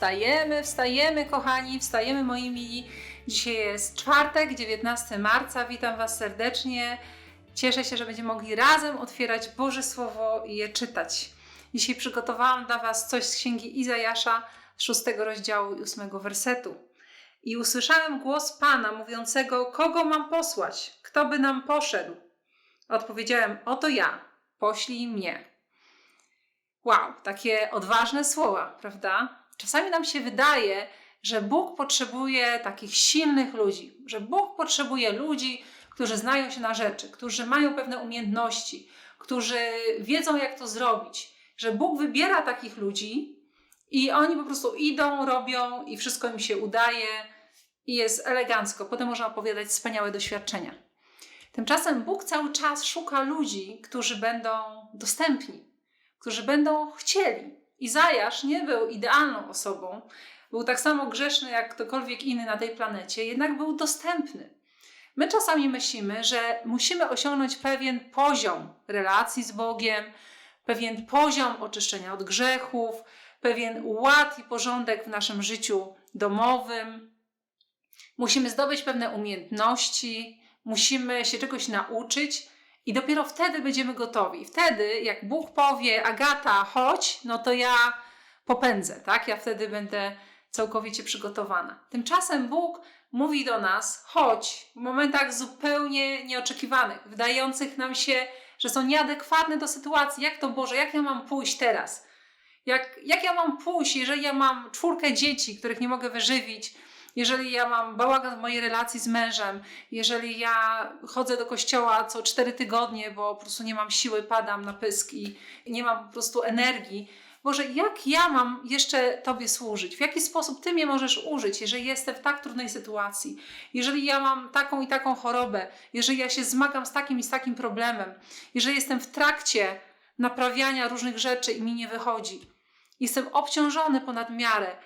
wstajemy, wstajemy, kochani, wstajemy, moi mili. Dzisiaj jest czwartek, 19 marca. Witam Was serdecznie. Cieszę się, że będziemy mogli razem otwierać Boże Słowo i je czytać. Dzisiaj przygotowałam dla Was coś z księgi Izajasza, 6 rozdziału i 8 wersetu. I usłyszałem głos Pana mówiącego: Kogo mam posłać? Kto by nam poszedł? Odpowiedziałem: Oto ja, poślij mnie. Wow, takie odważne słowa, prawda? Czasami nam się wydaje, że Bóg potrzebuje takich silnych ludzi, że Bóg potrzebuje ludzi, którzy znają się na rzeczy, którzy mają pewne umiejętności, którzy wiedzą, jak to zrobić, że Bóg wybiera takich ludzi i oni po prostu idą, robią i wszystko im się udaje i jest elegancko. Potem można opowiadać wspaniałe doświadczenia. Tymczasem Bóg cały czas szuka ludzi, którzy będą dostępni, którzy będą chcieli. Izajasz nie był idealną osobą, był tak samo grzeszny jak ktokolwiek inny na tej planecie, jednak był dostępny. My czasami myślimy, że musimy osiągnąć pewien poziom relacji z Bogiem, pewien poziom oczyszczenia od grzechów, pewien ład i porządek w naszym życiu domowym. Musimy zdobyć pewne umiejętności, musimy się czegoś nauczyć i dopiero wtedy będziemy gotowi. Wtedy, jak Bóg powie, Agata, chodź, no to ja popędzę, tak? Ja wtedy będę całkowicie przygotowana. Tymczasem Bóg mówi do nas, chodź, w momentach zupełnie nieoczekiwanych, wydających nam się, że są nieadekwatne do sytuacji. Jak to Boże, jak ja mam pójść teraz? Jak, jak ja mam pójść, jeżeli ja mam czwórkę dzieci, których nie mogę wyżywić, jeżeli ja mam bałagan w mojej relacji z mężem, jeżeli ja chodzę do kościoła co cztery tygodnie, bo po prostu nie mam siły, padam na pysk i nie mam po prostu energii. Boże, jak ja mam jeszcze Tobie służyć? W jaki sposób Ty mnie możesz użyć, jeżeli jestem w tak trudnej sytuacji? Jeżeli ja mam taką i taką chorobę, jeżeli ja się zmagam z takim i z takim problemem, jeżeli jestem w trakcie naprawiania różnych rzeczy i mi nie wychodzi, jestem obciążony ponad miarę,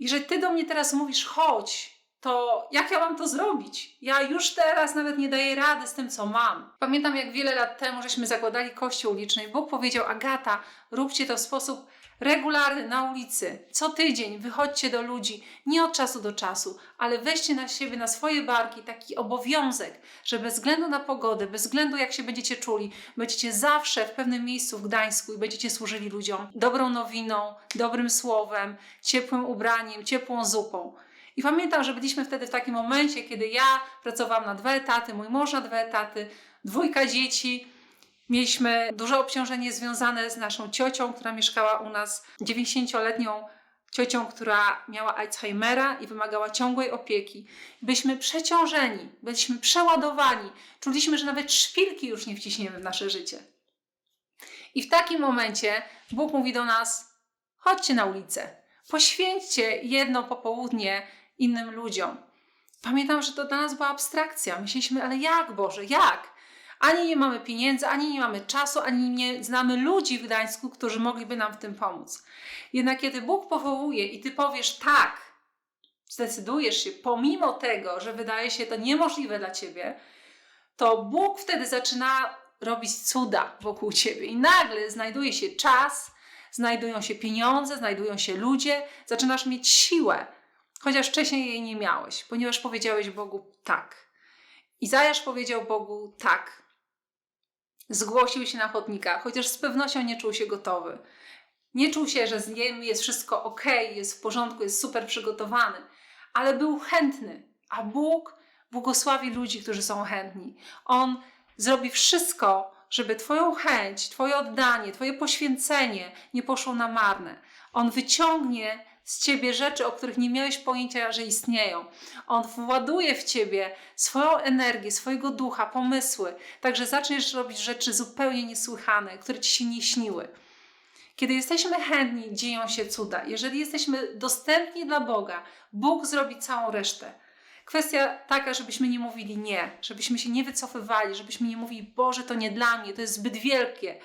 jeżeli ty do mnie teraz mówisz, chodź, to jak ja mam to zrobić? Ja już teraz nawet nie daję rady z tym, co mam. Pamiętam, jak wiele lat temu żeśmy zakładali kościół uliczny i Bóg powiedział, Agata, róbcie to w sposób regularny na ulicy. Co tydzień wychodźcie do ludzi, nie od czasu do czasu, ale weźcie na siebie, na swoje barki taki obowiązek, że bez względu na pogodę, bez względu jak się będziecie czuli, będziecie zawsze w pewnym miejscu w Gdańsku i będziecie służyli ludziom dobrą nowiną, dobrym słowem, ciepłym ubraniem, ciepłą zupą. I pamiętam, że byliśmy wtedy w takim momencie, kiedy ja pracowałam na dwa etaty, mój mąż na dwa etaty, dwójka dzieci, Mieliśmy duże obciążenie związane z naszą ciocią, która mieszkała u nas, 90-letnią ciocią, która miała Alzheimera i wymagała ciągłej opieki. Byliśmy przeciążeni, byliśmy przeładowani, czuliśmy, że nawet szpilki już nie wciśniemy w nasze życie. I w takim momencie Bóg mówi do nas: chodźcie na ulicę, poświęćcie jedno popołudnie innym ludziom. Pamiętam, że to dla nas była abstrakcja. Myśleliśmy, ale jak Boże, jak? Ani nie mamy pieniędzy, ani nie mamy czasu, ani nie znamy ludzi w Gdańsku, którzy mogliby nam w tym pomóc. Jednak kiedy Bóg powołuje i ty powiesz tak, zdecydujesz się, pomimo tego, że wydaje się to niemożliwe dla ciebie, to Bóg wtedy zaczyna robić cuda wokół ciebie i nagle znajduje się czas, znajdują się pieniądze, znajdują się ludzie, zaczynasz mieć siłę, chociaż wcześniej jej nie miałeś, ponieważ powiedziałeś Bogu tak. Izajasz powiedział Bogu tak. Zgłosił się na chodnika, chociaż z pewnością nie czuł się gotowy. Nie czuł się, że z nim jest wszystko ok, jest w porządku, jest super przygotowany, ale był chętny, a Bóg błogosławi ludzi, którzy są chętni. On zrobi wszystko, żeby Twoją chęć, Twoje oddanie, Twoje poświęcenie nie poszło na marne. On wyciągnie z ciebie rzeczy, o których nie miałeś pojęcia, że istnieją. On właduje w ciebie swoją energię, swojego ducha, pomysły, także zaczniesz robić rzeczy zupełnie niesłychane, które ci się nie śniły. Kiedy jesteśmy chętni, dzieją się cuda. Jeżeli jesteśmy dostępni dla Boga, Bóg zrobi całą resztę. Kwestia taka, żebyśmy nie mówili nie, żebyśmy się nie wycofywali, żebyśmy nie mówili, Boże, to nie dla mnie, to jest zbyt wielkie.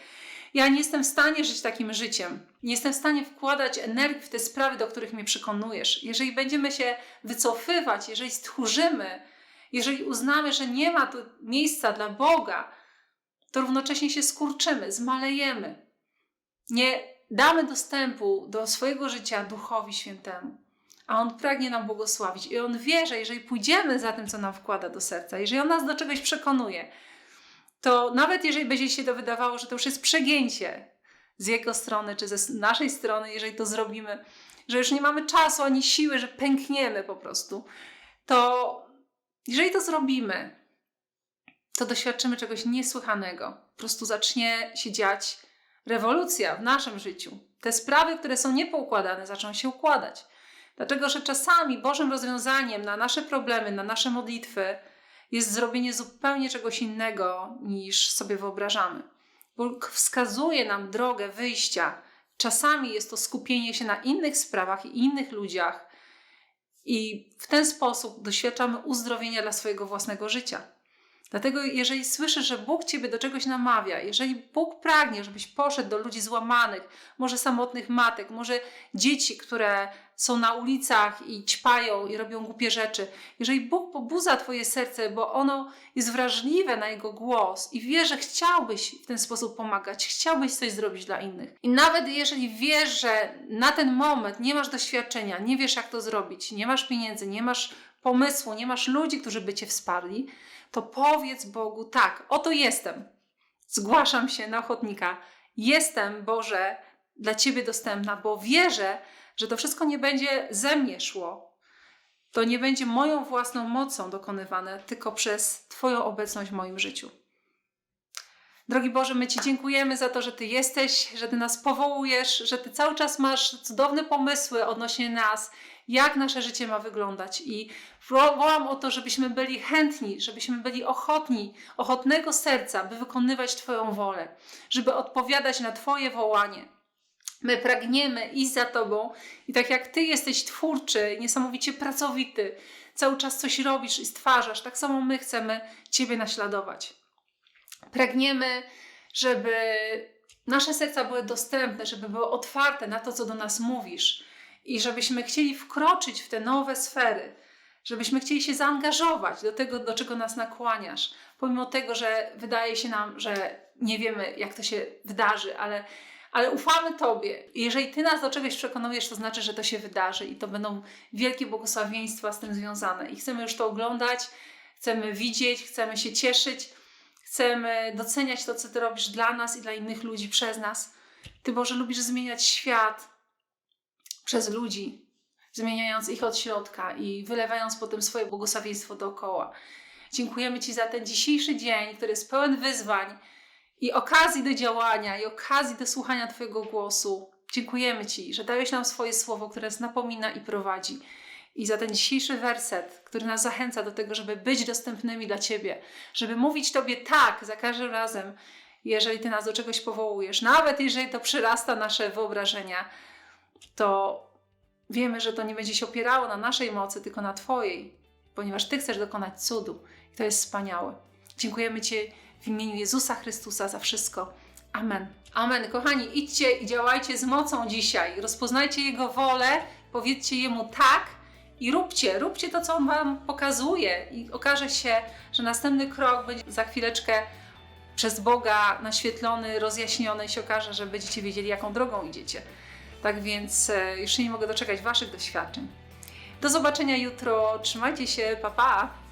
Ja nie jestem w stanie żyć takim życiem. Nie jestem w stanie wkładać energii w te sprawy, do których mnie przekonujesz. Jeżeli będziemy się wycofywać, jeżeli stchórzymy, jeżeli uznamy, że nie ma tu miejsca dla Boga, to równocześnie się skurczymy, zmalejemy. Nie damy dostępu do swojego życia Duchowi Świętemu, a On pragnie nam błogosławić i On wie, że jeżeli pójdziemy za tym, co nam wkłada do serca, jeżeli On nas do czegoś przekonuje, to nawet jeżeli będzie się to wydawało, że to już jest przegięcie z Jego strony czy ze naszej strony, jeżeli to zrobimy, że już nie mamy czasu ani siły, że pękniemy po prostu, to jeżeli to zrobimy, to doświadczymy czegoś niesłychanego. Po prostu zacznie się dziać rewolucja w naszym życiu. Te sprawy, które są niepoukładane, zaczną się układać. Dlatego, że czasami Bożym rozwiązaniem na nasze problemy, na nasze modlitwy jest zrobienie zupełnie czegoś innego niż sobie wyobrażamy. Bóg wskazuje nam drogę wyjścia. Czasami jest to skupienie się na innych sprawach i innych ludziach, i w ten sposób doświadczamy uzdrowienia dla swojego własnego życia. Dlatego, jeżeli słyszysz, że Bóg ciebie do czegoś namawia, jeżeli Bóg pragnie, żebyś poszedł do ludzi złamanych, może samotnych matek, może dzieci, które są na ulicach i ćpają i robią głupie rzeczy, jeżeli Bóg pobudza Twoje serce, bo ono jest wrażliwe na Jego głos i wie, że chciałbyś w ten sposób pomagać, chciałbyś coś zrobić dla innych. I nawet jeżeli wiesz, że na ten moment nie masz doświadczenia, nie wiesz jak to zrobić, nie masz pieniędzy, nie masz pomysłu, nie masz ludzi, którzy by Cię wsparli, to powiedz Bogu tak, oto jestem. Zgłaszam się na ochotnika. Jestem, Boże, dla Ciebie dostępna, bo wierzę, że to wszystko nie będzie ze mnie szło. To nie będzie moją własną mocą dokonywane, tylko przez Twoją obecność w moim życiu. Drogi Boże, my Ci dziękujemy za to, że Ty jesteś, że Ty nas powołujesz, że Ty cały czas masz cudowne pomysły odnośnie nas, jak nasze życie ma wyglądać. I wołam o to, żebyśmy byli chętni, żebyśmy byli ochotni, ochotnego serca, by wykonywać Twoją wolę, żeby odpowiadać na Twoje wołanie. My pragniemy iść za Tobą i tak jak Ty jesteś twórczy, niesamowicie pracowity, cały czas coś robisz i stwarzasz, tak samo my chcemy Ciebie naśladować. Pragniemy, żeby nasze serca były dostępne, żeby były otwarte na to, co do nas mówisz i żebyśmy chcieli wkroczyć w te nowe sfery, żebyśmy chcieli się zaangażować do tego, do czego nas nakłaniasz, pomimo tego, że wydaje się nam, że nie wiemy, jak to się wydarzy, ale, ale ufamy Tobie. I jeżeli Ty nas do czegoś przekonujesz, to znaczy, że to się wydarzy i to będą wielkie błogosławieństwa z tym związane. I chcemy już to oglądać, chcemy widzieć, chcemy się cieszyć, chcemy doceniać to, co Ty robisz dla nas i dla innych ludzi przez nas. Ty, Boże, lubisz zmieniać świat przez ludzi, zmieniając ich od środka i wylewając potem swoje błogosławieństwo dookoła. Dziękujemy Ci za ten dzisiejszy dzień, który jest pełen wyzwań i okazji do działania, i okazji do słuchania Twojego głosu. Dziękujemy Ci, że dałeś nam swoje słowo, które nas napomina i prowadzi. I za ten dzisiejszy werset, który nas zachęca do tego, żeby być dostępnymi dla Ciebie, żeby mówić Tobie tak za każdym razem, jeżeli Ty nas do czegoś powołujesz, nawet jeżeli to przyrasta nasze wyobrażenia, to wiemy, że to nie będzie się opierało na naszej mocy, tylko na Twojej, ponieważ Ty chcesz dokonać cudu. I to jest wspaniałe. Dziękujemy Ci w imieniu Jezusa Chrystusa za wszystko. Amen. Amen. Kochani, idźcie i działajcie z mocą dzisiaj. Rozpoznajcie Jego wolę, powiedzcie Jemu tak i róbcie, róbcie to, co On Wam pokazuje. I okaże się, że następny krok będzie za chwileczkę przez Boga naświetlony, rozjaśniony i się okaże, że będziecie wiedzieli, jaką drogą idziecie. Tak więc e, już nie mogę doczekać Waszych doświadczeń. Do zobaczenia jutro. Trzymajcie się. Pa, pa.